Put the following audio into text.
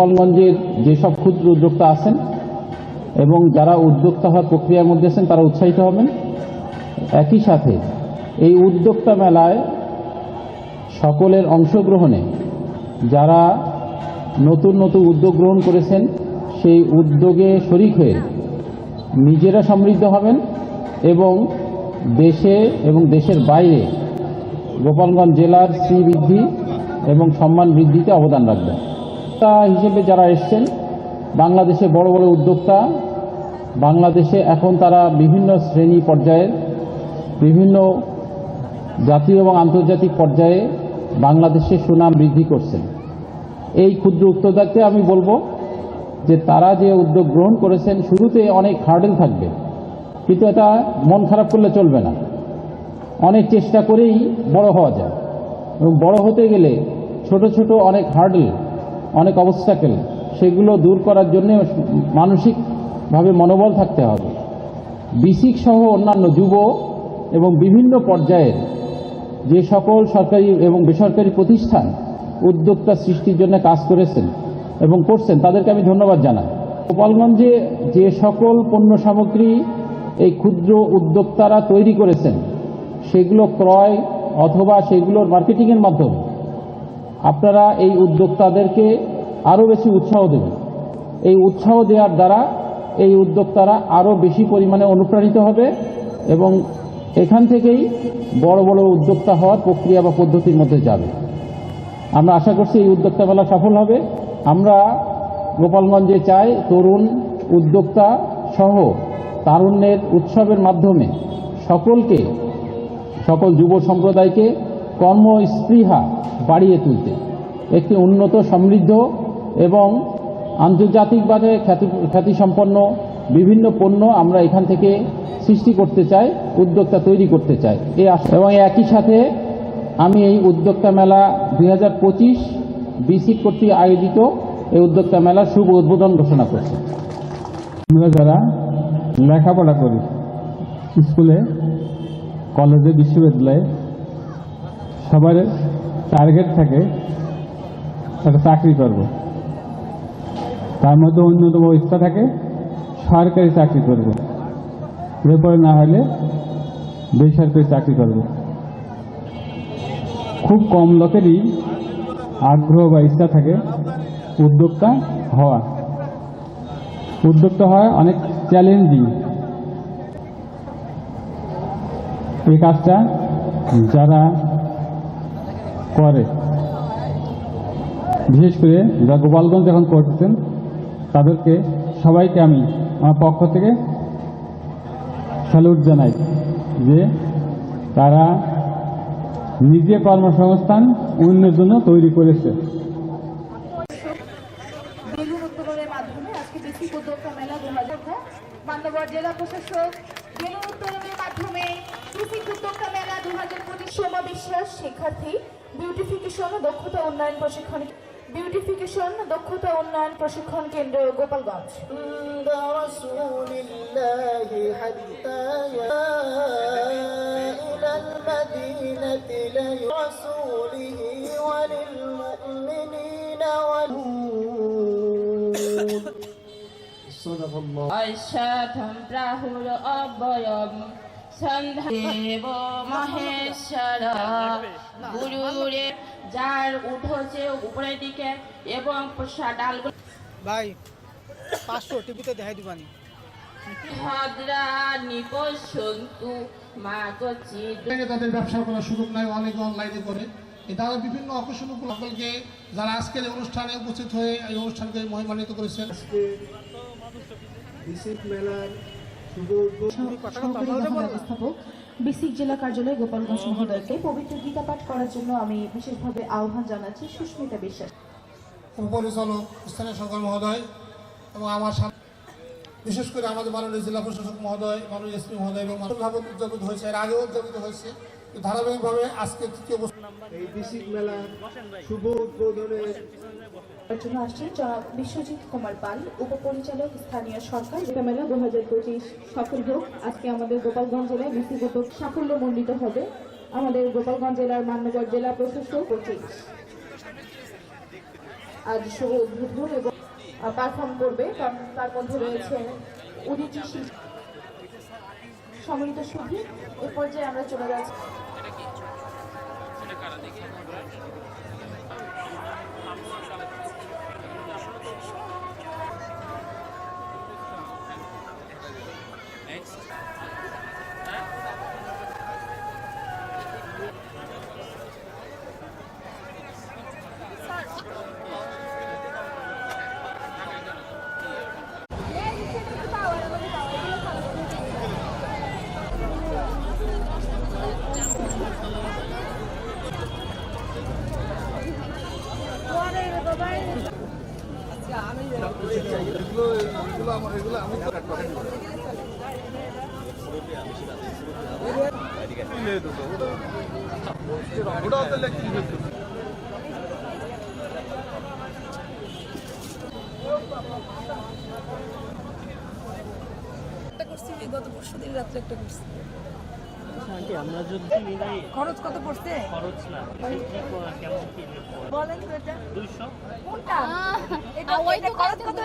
গোপালগঞ্জের যেসব ক্ষুদ্র উদ্যোক্তা আছেন এবং যারা উদ্যোক্তা হওয়ার প্রক্রিয়ার মধ্যে আছেন, তারা উৎসাহিত হবেন। একই সাথে এই উদ্যোক্তা মেলায় সকলের অংশগ্রহণে যারা নতুন নতুন উদ্যোগ গ্রহণ করেছেন, সেই উদ্যোগে শরিক হয়ে নিজেরা সমৃদ্ধ হবেন এবং দেশে এবং দেশের বাইরে গোপালগঞ্জ জেলার শ্রীবৃদ্ধি এবং সম্মান বৃদ্ধিতে অবদান রাখবেন। তা হিসেবে যারা এসছেন, বাংলাদেশে বড় বড় উদ্যোক্তা, বাংলাদেশে এখন তারা বিভিন্ন শ্রেণি পর্যায়ে, বিভিন্ন জাতীয় এবং আন্তর্জাতিক পর্যায়ে বাংলাদেশে সুনাম বৃদ্ধি করছেন। এই ক্ষুদ্র উদ্যোক্তাকে আমি বলব যে তারা যে উদ্যোগ গ্রহণ করেছেন, শুরুতে অনেক হার্ডেল থাকবে, কিন্তু এটা মন খারাপ করলে চলবে না। অনেক চেষ্টা করেই বড় হওয়া যায় এবং বড় হতে গেলে ছোট ছোট অনেক হার্ডেল অনেক অবস্টাকেল সেগুলো দূর করার জন্য মানসিকভাবে মনোবল থাকতে হবে। বিসিক সহ অন্যান্য যুব এবং বিভিন্ন পর্যায়ের যে সকল সরকারি এবং বেসরকারি প্রতিষ্ঠান উদ্যোক্তা সৃষ্টির জন্য কাজ করেছেন এবং করছেন, তাদেরকে আমি ধন্যবাদ জানাই। গোপালগঞ্জে যে সকল পণ্য সামগ্রী এই ক্ষুদ্র উদ্যোক্তারা তৈরি করেছেন, সেগুলো ক্রয় অথবা সেগুলোর মার্কেটিংয়ের মাধ্যমে আপনারা এই উদ্যোক্তাদেরকে আরও বেশি উৎসাহ দেবেন। এই উৎসাহ দেওয়ার দ্বারা এই উদ্যোক্তারা আরও বেশি পরিমাণে অনুপ্রাণিত হবে এবং এখান থেকেই বড় বড় উদ্যোক্তা হওয়ার প্রক্রিয়া বা পদ্ধতির মধ্যে যাবে। আমরা আশা করছি এই উদ্যোক্তা মেলা সফল হবে। আমরা গোপালগঞ্জে চাই তরুণ উদ্যোক্তা সহ তারুণ্যের উৎসবের মাধ্যমে সকলকে, সকল যুব সম্প্রদায়কে কর্মস্পৃহা বাড়িয়ে তুলতে। একটি উন্নত, সমৃদ্ধ এবং আন্তর্জাতিকভাবে খ্যাতি, খ্যাতিসম্পন্ন বিভিন্ন পণ্য আমরা এখান থেকে সৃষ্টি করতে চাই, উদ্যোক্তা তৈরি করতে চাই। আশা- এবং একই সাথে আমি এই উদ্যোক্তা মেলা দুই হাজার পঁচিশ বিসি কর্তৃক আয়োজিত এই উদ্যোক্তা মেলার শুভ উদ্বোধন ঘোষণা করছি। আমরা যারা লেখাপড়া করি, স্কুলে, কলেজে, বিশ্ববিদ্যালয়ে সবার টার্গেট থাকে একটা চাকরি করব। তার মধ্যে অন্যতম ইচ্ছা থাকে সরকারি চাকরি করব। এরপরে না হলে বেসরকারি চাকরি করব। খুব কম লোকেরই আগ্রহ বা ইচ্ছা থাকে উদ্যোক্তা হওয়া। উদ্যোক্তা হয় অনেক চ্যালেঞ্জিং এই কাজটা যারা করে বিশেষ করে যারা গোপালগঞ্জ যখন করতেছেন তাদেরকে সবাইকে আমি আমার পক্ষ থেকে স্যালুট জানাই যে তারা নিজে কর্মসংস্থান অন্যের জন্য তৈরি করেছে। মাধ্যমে আজকে মেলা মান্যবর জেলা প্রশাসক বেলুন উত্তোলনের মাধ্যমে কৃষি উদ্যোক্তা মেলা দু হাজার পঁচিশ সোমা বিশ্বাস শিক্ষার্থী বিউটিফিকেশন ও দক্ষতা উন্নয়ন প্রশিক্ষণ বিউটিফিকেশন দক্ষতা উন্নয়ন প্রশিক্ষণ কেন্দ্র গোপালগঞ্জ عند رسول পশ্চাধম প্রাহুর অবয়ম সন্ধ্যাব মহেশ্বর গুরুরে যার উঠছে উপরের দিকে এবং ডালগুলো ভাই পাঁচশো টিভিতে দেখাই দিবানি ভদ্রা নিপসন্তু মা কচি তাদের ব্যবসা করার সুযোগ নাই অনেকে অনলাইনে করে তারা বিভিন্ন আকর্ষণ সকলকে যারা আজকের এই অনুষ্ঠানে উপস্থিত হয়ে এই অনুষ্ঠানকে মহিমান্বিত করেছেন। বিসিক জেলা কার্যালয় গোপালগঞ্জ মহোদয়কে পবিত্র গীতা পাঠ করার জন্য আমি বিশেষভাবে আহ্বান জানাচ্ছি সুস্মিতা বিশ্বাস। উপপরিচালক স্থানীয় সরকার মহোদয় এবং আমার বিশেষ করে আমাদের মাননীয় জেলা প্রশাসক মহোদয় মাননীয় এসপি মহোদয় এবং মানবভাবে উদযাপিত হয়েছে এর আগেও উদযাপিত হয়েছে। ধারাবাহিকভাবে আজকে তৃতীয় বছর এই বিসিক মেলা শুভ উদ্বোধনের এর জন্য আসছেন জনাব বিশ্বজিৎ কুমার পাল, উপপরিচালক স্থানীয় সরকার। মেলা দু হাজার পঁচিশ সফল হোক। আজকে আমাদের গোপালগঞ্জ জেলায় ব্যক্তিগত সাফল্য মণ্ডিত হবে। আমাদের গোপালগঞ্জ জেলার মান্যবর জেলা প্রশাসক পঁচিশ। আজ শুভ উদ্বোধন এবং পারফর্ম করবে। তার মধ্যে রয়েছে শিল্পী, সম্মিলিত সুধী। এ পর্যায়ে আমরা চলে যাচ্ছি। একটা করছি গত পরশু দিন রাত্রে একটা করছি। আমরা যদি খরচ কত পড়ছে? খরচ না কি কেমন কি বলেন তো এটা। দুইশো? কোনটা? এটা এটা খরচ কত